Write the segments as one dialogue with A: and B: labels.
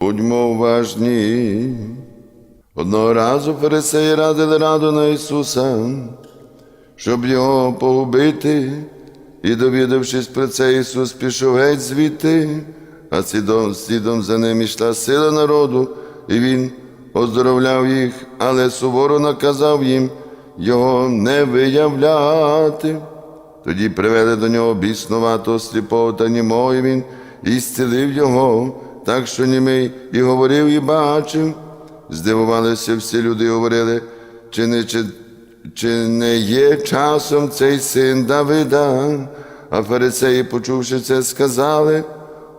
A: Будьмо уважні. Одного разу фарисеї радили раду на Ісуса, щоб його погубити, і, довідавшись про це, Ісус пішов геть звідти, а слідом, слідом за ним йшла сила народу, і Він оздоровляв їх, але суворо наказав їм його не виявляти. Тоді привели до нього біснуватого сліпого та німого, і він і його, так що німий і говорив, і бачив. Здивувалися всі люди, і говорили, чи не, чи, чи не є часом цей син Давида? А фарисеї, почувши це, сказали,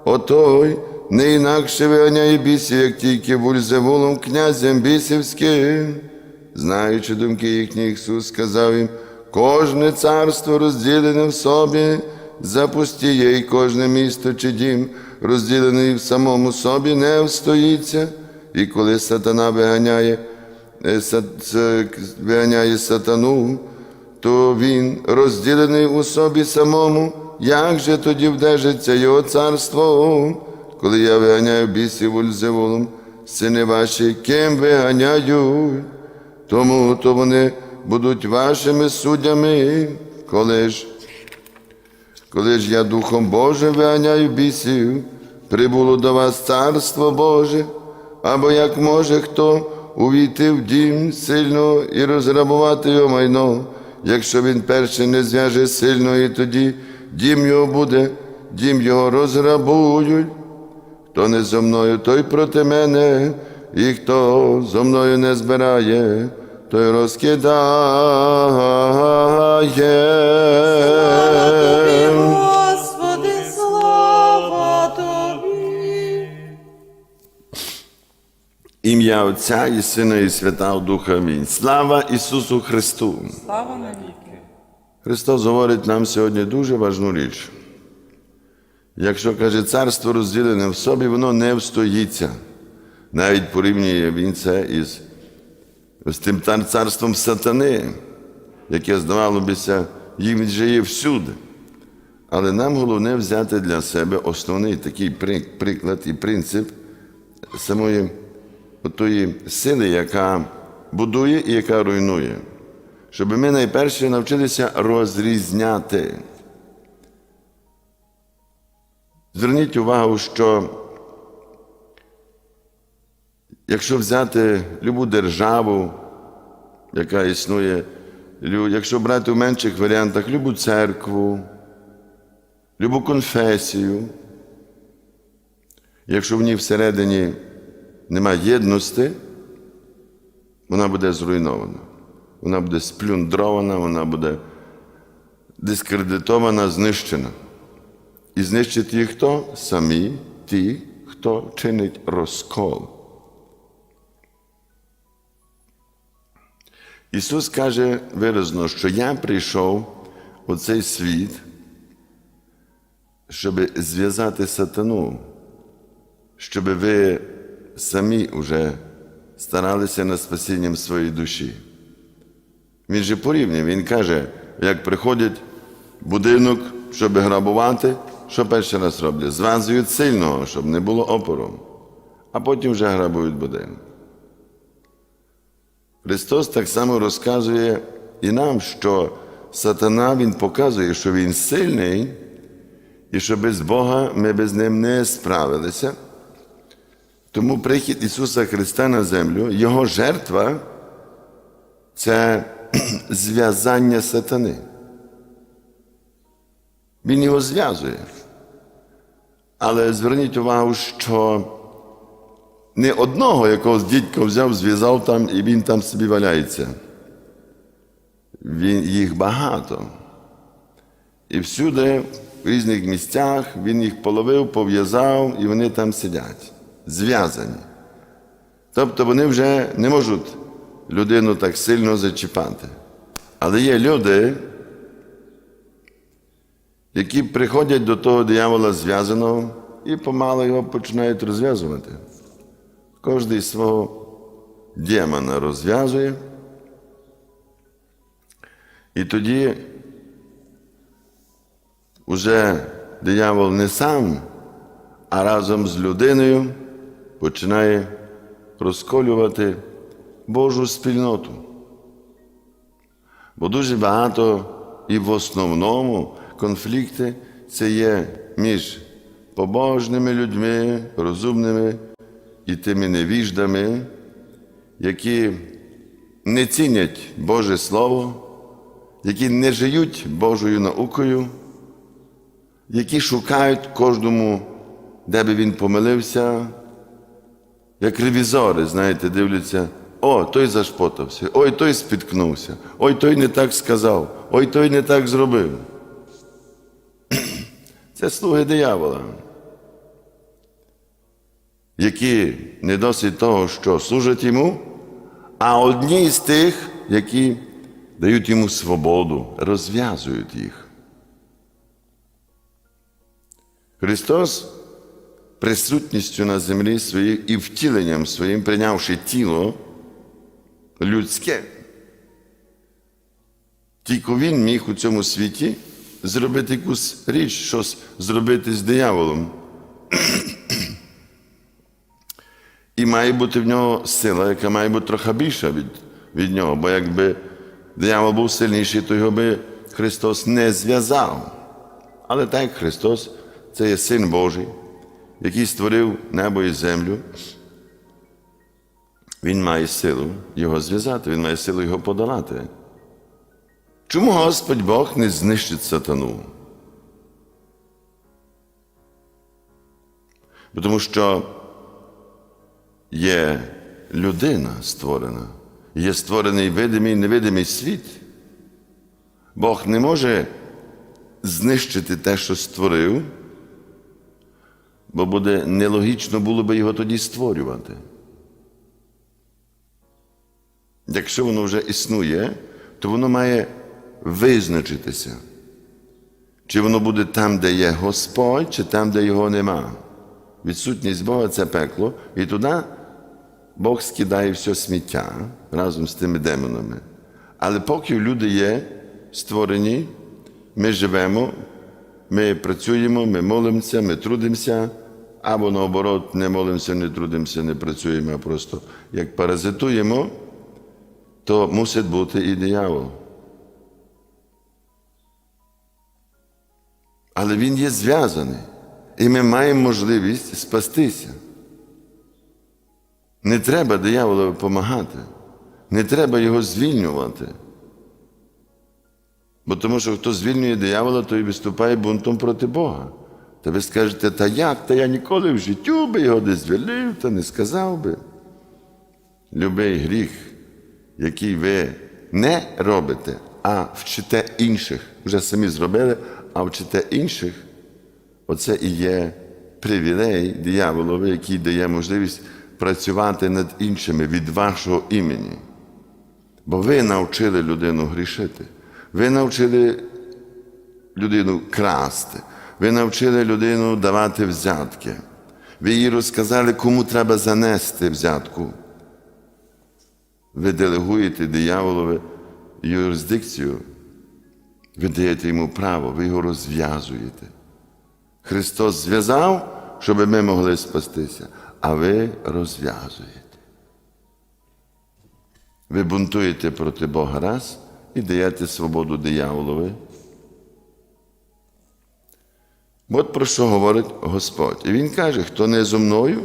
A: отой не інакше виганяє бісів, як тільки вульзевулом князем бісівським. Знаючи думки їхні, Ісус сказав їм, кожне царство розділене в собі запустіє, і кожне місто чи дім, розділений в самому собі, не встоїться. І коли сатана виганяє, е, виганяє сатану, то він розділений у собі самому, як же тоді вдержиться його царство, коли я виганяю бісів вульзеволом, сини ваші, ким виганяють? Тому то вони будуть вашими суддями, коли ж, коли ж я Духом Божим виганяю бісів, прибуло до вас царство Боже, або як може хто увійти в дім сильно і розграбувати його майно, якщо він перше не зв'яже сильно, і тоді дім його буде, дім його розграбують. Хто не зо мною, той проти мене, і хто зо мною не збирає, той розкидає. Ім'я Отця і Сина, і Святого Духа. Амінь. Слава Ісусу Христу!
B: Слава навіки.
A: Христос говорить нам сьогодні дуже важну річ. Якщо каже, царство розділене в собі, воно не встоїться. Навіть порівнює він це із, з тим царством сатани, яке, здавалося, їм вже є всюди. Але нам головне взяти для себе основний такий приклад і принцип самої тої сили, яка будує і яка руйнує. Щоб ми найперше навчилися розрізняти. Зверніть увагу, що якщо взяти любу державу, яка існує, якщо брати в менших варіантах любу церкву, любу конфесію, якщо в ній всередині немає єдності, вона буде зруйнована. Вона буде сплюндрована, вона буде дискредитована, знищена. І знищить їх хто? Самі ті, хто чинить розкол. Ісус каже виразно, що я прийшов у цей світ, щоб зв'язати сатану, щоб ви самі вже старалися над спасінням своєї душі. Він же порівнює, він каже, як приходять в будинок, щоб грабувати, що перший раз роблять? Зв'язують сильного, щоб не було опору, а потім вже грабують будинок. Христос так само розказує і нам, що сатана Він показує, що Він сильний, і що без Бога ми без ним не справилися. Тому прихід Ісуса Христа на землю, Його жертва це зв'язання сатани. Він його зв'язує. Але зверніть увагу, що не одного якогось дідька взяв, зв'язав там, і він там собі валяється. Він, їх багато. І всюди, в різних місцях, він їх половив, пов'язав, і вони там сидять, зв'язані. Тобто вони вже не можуть людину так сильно зачіпати. Але є люди, які приходять до того диявола зв'язаного і помало його починають розв'язувати. Кожний свого демона розв'язує. І тоді уже диявол не сам, а разом з людиною починає розколювати Божу спільноту. Бо дуже багато і в основному конфлікти це є між побожними людьми, розумними і тими невіждами, які не цінять Боже Слово, які не живуть Божою наукою, які шукають кожному, де би він помилився, як ревізори, знаєте, дивляться, о, той зашпотався, ой, той спіткнувся, ой, той не так сказав, ой, той не так зробив. Це слуги диявола, які не досить того, що служать йому, а одні з тих, які дають йому свободу, розв'язують їх. Христос присутністю на землі своєю і втіленням своїм, прийнявши тіло людське. Тільки він міг у цьому світі зробити якусь річ, щось зробити з дияволом. І має бути в нього сила, яка має бути трохи більша від, від нього. Бо якби диявол був сильніший, то його би Христос не зв'язав. Але так Христос це є Син Божий, який створив небо і землю. Він має силу його зв'язати, він має силу його подолати. Чому Господь Бог не знищить сатану? Тому що є людина створена, є створений видимий і невидимий світ. Бог не може знищити те, що створив, бо буде нелогічно було би його тоді створювати. Якщо воно вже існує, то воно має визначитися, чи воно буде там, де є Господь, чи там, де його нема. Відсутність Бога це пекло, і туди Бог скидає все сміття разом з тими демонами. Але поки люди є створені, ми живемо, ми працюємо, ми молимося, ми трудимося, або наоборот, не молимося, не трудимося, не працюємо, а просто як паразитуємо, то мусить бути і диявол. Але він є зв'язаний, і ми маємо можливість спастися. Не треба дияволу допомагати, не треба його звільнювати. Бо тому що хто звільнює диявола, той виступає бунтом проти Бога. Та ви скажете, та як? Та я ніколи в життю би його не звільнив, та не сказав би. Любий гріх, який ви не робите, а вчите інших, вже самі зробили, а вчите інших, оце і є привілей дияволовий, який дає можливість працювати над іншими від вашого імені. Бо ви навчили людину грішити. Ви навчили людину красти, ви навчили людину давати взятки. Ви їй розказали, кому треба занести взятку. Ви делегуєте дияволові юрисдикцію, ви даєте йому право, ви його розв'язуєте. Христос зв'язав, щоб ми могли спастися, а ви розв'язуєте. Ви бунтуєте проти Бога раз і даєте свободу дияволові. От про що говорить Господь. І Він каже, хто не зо мною,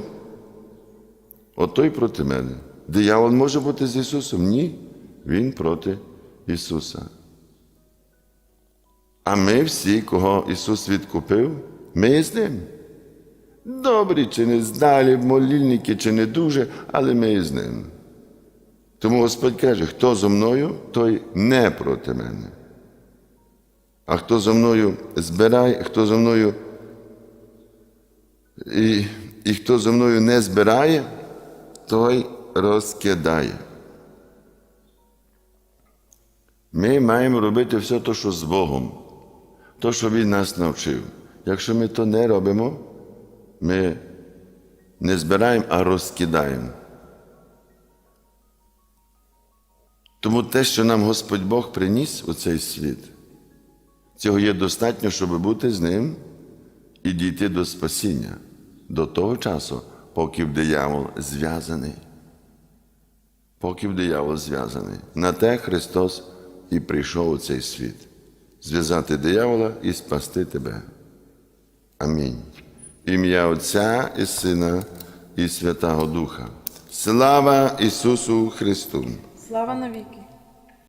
A: от той проти мене. Диявол може бути з Ісусом? Ні, Він проти Ісуса. А ми всі, кого Ісус відкупив, ми з ним. Добрі чи не здалі, молільники, чи не дуже, але ми з ним. Тому Господь каже, хто зо мною, той не проти мене. А хто зо мною збирає, хто зо мною і, і хто зо мною не збирає, той розкидає. Ми маємо робити все те, що з Богом, те, що Він нас навчив. Якщо ми то не робимо, ми не збираємо, а розкидаємо. Тому те, що нам Господь Бог приніс у цей світ, цього є достатньо, щоб бути з ним і дійти до спасіння до того часу, поки диявол зв'язаний. Поки диявол зв'язаний. На те Христос і прийшов у цей світ. Зв'язати диявола і спасти тебе. Амінь. Ім'я Отця і Сина і Святого Духа. Слава Ісусу Христу!
B: Слава навіки.